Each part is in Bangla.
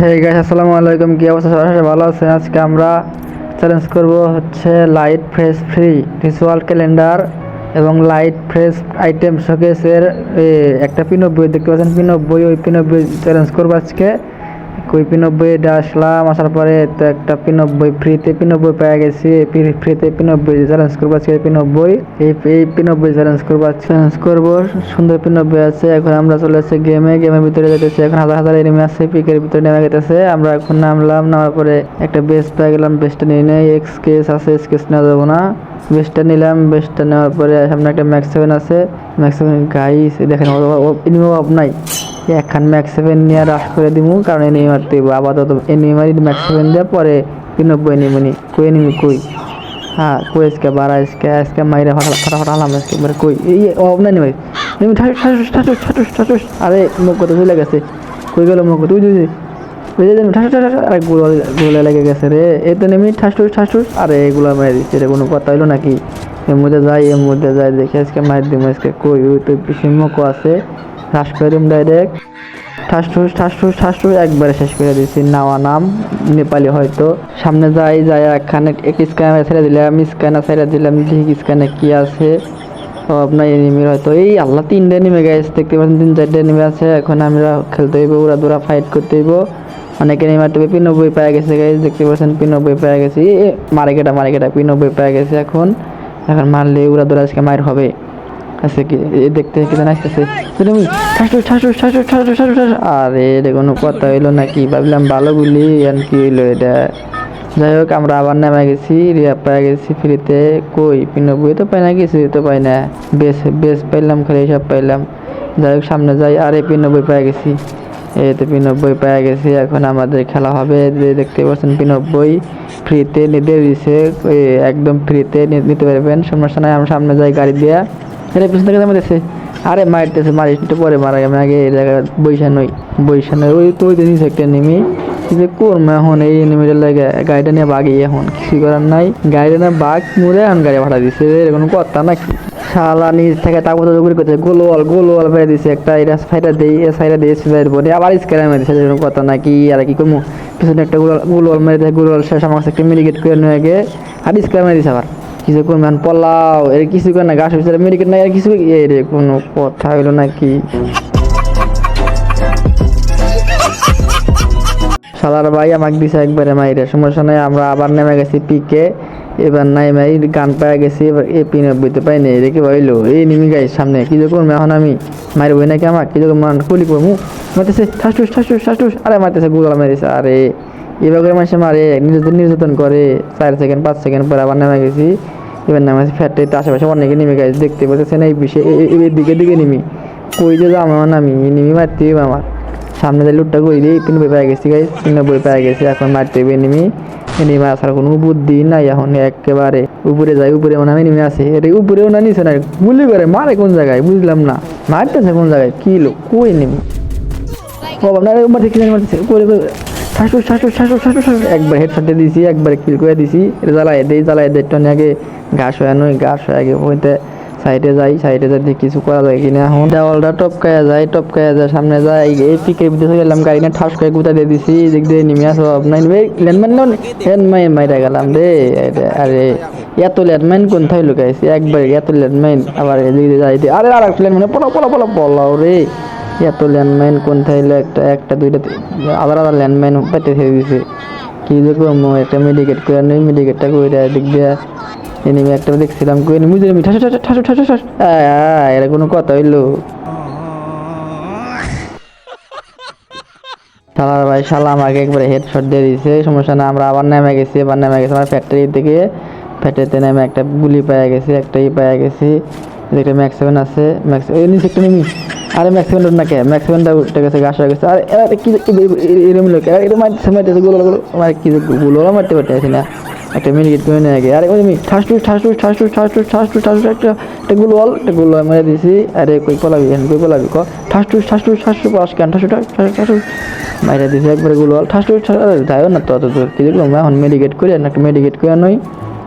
হে গাইস আসসালামু আলাইকুম কি অবস্থা? সবাই ভালো আছেন? আজকে আমরা চ্যালেঞ্জ করব হচ্ছে light fresh free visual calendar এবং লাইট ফ্রেশ আইটেম শোকেসের একটা পিনব্বই দেখতে পাচ্ছেন? পিনব্বই ওই পিনব্বই চ্যালেঞ্জ করব আজকে। ওই পিনব্বইটা আসলাম, আসার পরে তো একটা পিনব্বই ফ্রিতে পিনব্বই পেয়ে গেছি। ফ্রিতে পিনব্বই চ্যালেঞ্জ করব আজকে পিনব্বই এই এই পিনব্বই চ্যালেঞ্জ করব চ্যালেঞ্জ করব, সুন্দর পিনব্বই আছে। এখন আমরা চলে আসছি গেমে গেমের ভিতরে যেতেছি এখন হাজার হাজার এনিমি আছে পিকের ভিতরে নেমে গেতেছে। আমরা এখন নামলাম, নামার পরে একটা বেস পেয়ে গেলাম বেসটা নিয়ে নেই। এক্স কেস আছে এক্স নেওয়া যাব না। বেসটা নিলাম বেস্টটা নেওয়ার পরে সামনে একটা ম্যাক্স সেভেন আছে। ম্যাক্স সেভেন গাইস দেখেন এনিমি অফ নাই একখান ম্যাক্স সেভেন নিয়ে রাশ করে দিব কারণ এনিমি মারতে হইবো আপাতত মারি ম্যাক্স সেভেন দিয়ে পরে তিনব্বই এনিমি নি কই এনিমি কই হ্যাঁ কই আজকে বারা আজকে আজকে মাইরা ফাটা ফাটা হালাম আজকে এবারে কই এই ঠাসুস ঠাসুস ঠাসুস ঠাসুস আরে মুখ কত চলে গেছে কই গেল মুখ তুই তুই ঠাস আরে গোলা গোলা লেগে গেছে রে এই তো নেমি ঠাস ঠুস আরে এগুলো মেরে দিচ্ছে রে কোনো কথা হইল নাকি এর মধ্যে যাই এর মধ্যে যাই দেখে আজকে মার দিম আজকে কই ওই তো সিম্মকো আছে হ্রাস করে ডাইরেক্ট ঠাস ঠুস ঠাস ঠুস একবারে শেষ করে দিচ্ছি নাওয়া নাম নেপালি হয়তো। সামনে যাই যাই, একখানে এক স্ক্যানার ছেড়ে দিলাম স্ক্যানার ছেড়ে দিলাম, দেখি স্ক্যানে কি আছে। ও আপনার এনিমির হয়তো। এই আল্লাহ তিনটে নেমে গেছে দেখতে পাচ্ছেন, তিন, চারটে নেমে আছে। এখন আমরা খেলতে হইব ওরা দৌড়া ফাইট করতে হইব। অনেকে নেমার টিপে পিনব্বই পেয়ে গেছে গাইজ দেখতে পাচ্ছেন পিনব্বই পেয়ে গেছে। মারে কেটা মারে কেটা পিনব্বই পেয়ে গেছে এখন। এখন মারলে ওরা দৌড়া আজকে মায়ের হবে। আছে কি? এ দেখতে কি জানা আসতেছে। তুমি ঠাসু ঠাসু ঠাসু ঠাসু ঠাসু ঠাসু আরে, এটা কোনো কথা হইল নাকি? ভাবলাম ভালো বলি আর কি হইল এটা? যাই হোক, আমরা আবার নেমে গেছি রিয়া পেয়ে গেছি ফ্রিতে। কই পিনব্বই তো পাই না কিছু তো পাই না। বেশ বেশ পাইলাম, খালি সব পাইলাম। যাই হোক, সামনে যাই। আরে পিনব্বই পেয়ে গেছি। এই তো পিনব্বই পেয়ে গেছি, এখন আমাদের খেলা হবে। যে দেখতে পাচ্ছেন পিনব্বই ফ্রিতে নিতে দিছে। একদম ফ্রিতে নিতে পারবেন। সমস্যা নাই, আমরা সামনে যাই গাড়ি দিয়া। এটা পিছন থেকে আরে মারতেছে মারি একটু পরে মারা আমি আগে এই জায়গায় বৈশা নই বৈশা নই। ওই তো ওই তো একটা নেমি। যে করব এখন, এই নেমিটার লাগে গাড়িটা নিয়ে বাগি এখন কিছু করার নাই। গাড়িটা না বাঘ মুড়ে এখন গাড়ি ভাড়া দিচ্ছে এরকম কথা নাকি? শালা নিচ থেকে তারপর তো গুলি করছে, গোলওয়াল গোলওয়াল ফেলে দিছে একটা, এটা সাইডা দেই, এ সাইডা দিয়ে সুইসাইড বডি আবার স্ক্যারে মেরে দিছে, এরকম কথা নাকি, আর কি করব? পিছনে একটা গোলওয়াল মেরে দেয়, গোলওয়াল শেষ, আমার কাছে একটা মেডিকেট করে নিয়ে গে আর স্ক্যারে মেরে দিছে আবার। কিছু করব এখন পলাও, এর কিছু করে না গাছ ভিতরে মেডিকেট নাই, আর কিছু এই রে, কোনো কথা হইল নাকি? শালার ভাই আমাকে দিছে একবারে মাইরে, সমস্যা নাই, আমরা আবার নেমে গেছি পিকে, এবার নাই মাই গান পেয়ে গেছি, এবার এ পি নব্বইতে পাই নাই রেখে ভাইলো এই নিমি গাই সামনে, কি যে করব এখন আমি মারবো নাকি আমার কি যে মান খুলি করব মারতেছে ঠাসুস ঠাসুস ঠাসুস আরে মারতেছে গুগল মেরেছে আরে। এবার করে মানুষে মারে নির্যাতন নির্যাতন করে চার সেকেন্ড পাঁচ সেকেন্ড পরে আবার নেমে গেছি। এবার নেমে গেছি ফ্যাটে আশেপাশে অনেকে নেমে গেছে দেখতে পাচ্ছেন এই বিষয়ে এই দিকে দিকে নিমি। কই যে আমার নামি? নিমি মারতে হবে আমার। সামনে দিয়ে লুটটা করে দিয়ে পিন বই পেয়ে গেছি গাইস পিন বই পেয়ে গেছি এখন মারতে হবে এনিমি এনিমি আসার কোনো বুদ্ধি নাই এখন একেবারে। উপরে যায় উপরে মানে এনিমি আছে এটা উপরেও না নিচে না গুলি করে মারে কোন জায়গায়? বুঝলাম না। মারতেছে কোন জায়গায়? কি লোক? কই এনিমি ও আপনার মারতেছে? করে শাশু শাশু শাশু শাশু শাশু একবার হেডশটে দিছি একবার কিল করে দিছি। এটা জ্বালাই দেই জ্বালাই দেই টনে আগে ঘাস হয়ে নই ঘাস হয়ে আগে হইতে সাইডে যাই সাইডে যাই দেখি কিছু করা যায় কিনা। এখন দেওয়ালটা টপকায়া যায় টপকায়া যায় সামনে যায় এই পিকের ভিতরে গেলাম গাড়ি না ঠাস করে গুতা দিয়ে দিছি এদিক দিয়ে নেমে আসো আপনার ল্যান্ডম্যান নাও ল্যান্ডমাইন মাইরা গেলাম রে আরে, এত ল্যান্ডমাইন কোন থাই লুকাইছি? একবার এত ল্যান্ডমাইন আবার এদিক দিয়ে যাই আরে আর একটা ল্যান্ডমাইন পলা পলা পলা পলাও রে। এত ল্যান্ডমাইন কোন থাইলে একটা একটা, দুইটা আলাদা আলাদা ল্যান্ডমাইন পেতে থেকে দিছে কি যে করব একটা মেডিকেট করে নেই মেডিকেটটা করে এদিক দিয়ে এনিমি একটা দেখছিলাম কই এনিমি বুঝলি ঠাসু ঠাসু ঠাসু ঠাসু এরা কোনো কথা হইল। শালার ভাই, শালা আমাকে একবারে হেডশট দিয়ে দিয়েছে সমস্যা না, আমরা আবার নেমে গেছি এবার নেমে গেছি, আমার ফ্যাক্টরি থেকে ফ্যাক্টরিতে নেমে একটা গুলি পাওয়া গেছি, একটা ই পাওয়া গেছি একটা ম্যাক্স সেভেন আছে ম্যাক্স এই নিচে একটা নেমি আরে ম্যাক্স সেভেন না কে ম্যাক্স সেভেনটা উঠে গেছে গাছ হয়ে গেছে আরে আরে কি এরকম লোক আরে এটা মারতেছে মারতেছে গুলো গুলো আমার কি গুলো মারতে পারতেছি না একটা মিনিট করে নিয়ে গে আরে ওই মি ঠাসটু ঠাসটু ঠাসটু ঠাসটু ঠাসটু ঠাসটু একটা একটা গুলওয়াল একটা গুলওয়াল মেরে দিছি আরে কই পলাবি এখন কই পলাবি ক ঠাসটু ঠাসটু ঠাসটু পাস কেন ঠাসটু ঠাসটু ঠাসটু মাইরা দিছি একবারে গুলওয়াল ঠাসটু ঠাসটু যাইও না তো দূর কি দেখলাম এখন মেডিকেট করে একটা মেডিকেট করে নই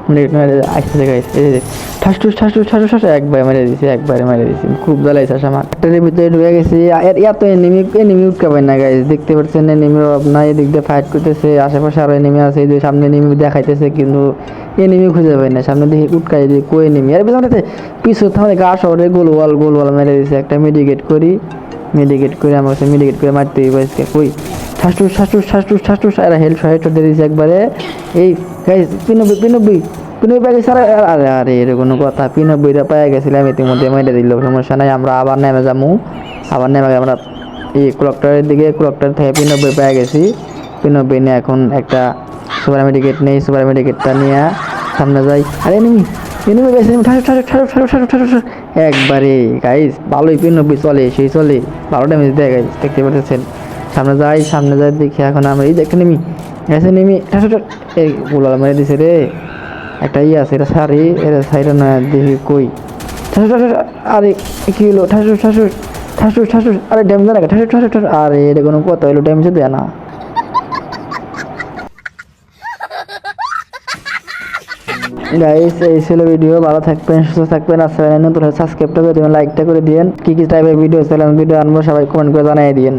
মিনিট মেরে আসতেছে গাইস, এই যে ঠাস টুস ঠাস টুস ঠাস ঠাস, একবার মেরে দিছি, একবারে মেরে দিছি, খুব জ্বালাইছে আমার। একটার ভিতরে ঢুকে গেছি, আর এত এনিমি এনিমি উঠকাবেন না গাইস, দেখতে পাচ্ছেন এনিমি আপনার এদিক দিয়ে ফাইট করতেছে, আশেপাশে আরও এনিমি আছে, এই যে সামনে এনিমি দেখাইতেছে, কিন্তু এনিমি খুঁজে পাই না, সামনে দেখি উটকাই দিয়ে কই এনিমি আর পিছনে পিছু তাহলে গা শহরে গোল ওয়াল গোল ওয়াল মেরে দিছে, একটা মেডিকেট করি মেডিকেট করে আমার কাছে মেডিকেট করে মারতে হবে আজকে, কই? ঠাসটুস ঠাসটুস ঠাসটুস ঠাসটুস আর হেল্প হেল্প দিয়ে দিয়েছে একবারে, এই, গাইস পিনব্বই পিনব্বই পিনব্বই পেয়ে গেছে আরে আরে এর কোনো কথা। পিনব্বইটা পেয়ে গেছিলাম ইতিমধ্যে মেরে দিল, সমস্যা নাই, আমরা আবার নেমে যাব আবার নেমে আমরা এই ক্লকটারের দিকে, ক্লকটার থেকে পিনব্বই পেয়ে গেছি। পিনব্বই নিয়ে এখন একটা সুপার মেডিকেট নেই, সুপার মেডিকেটটা নিয়ে সামনে যাই। আরে, এনিমি এনিমি গেছে একবারে গাইস ভালোই পিনব্বই চলে, সেই চলে। ভালো ড্যামেজ দেয় গাইস দেখতে পাচ্ছেন। সামনে যাই সামনে যাই, দেখি এখন আমরা এই দেখে নেমি গেছে নেমি ঠাসু ঠাসু এই মেরে দিছে রে। একটা ইয়ে আছে, এটা সারি, এটা সাইডে না দেখি কই। ঠাসু ঠাসু আরে, কি হলো? ঠাসু ঠাসু ঠাসু ঠাসু আরে ড্যামেজ দেয় না ঠাসু ঠাসু ঠাসু আরে, এটা কোনো হলো না। গাইস এই ছিল ভিডিও ভালো থাকবেন, সুস্থ থাকবেন আর চ্যানেল নতুন সাবস্ক্রাইবটা করে লাইকটা করে দিবেন। কি কি টাইপের ভিডিও চ্যানেল ভিডিও আনব, সবাই কমেন্ট করে জানিয়ে দিন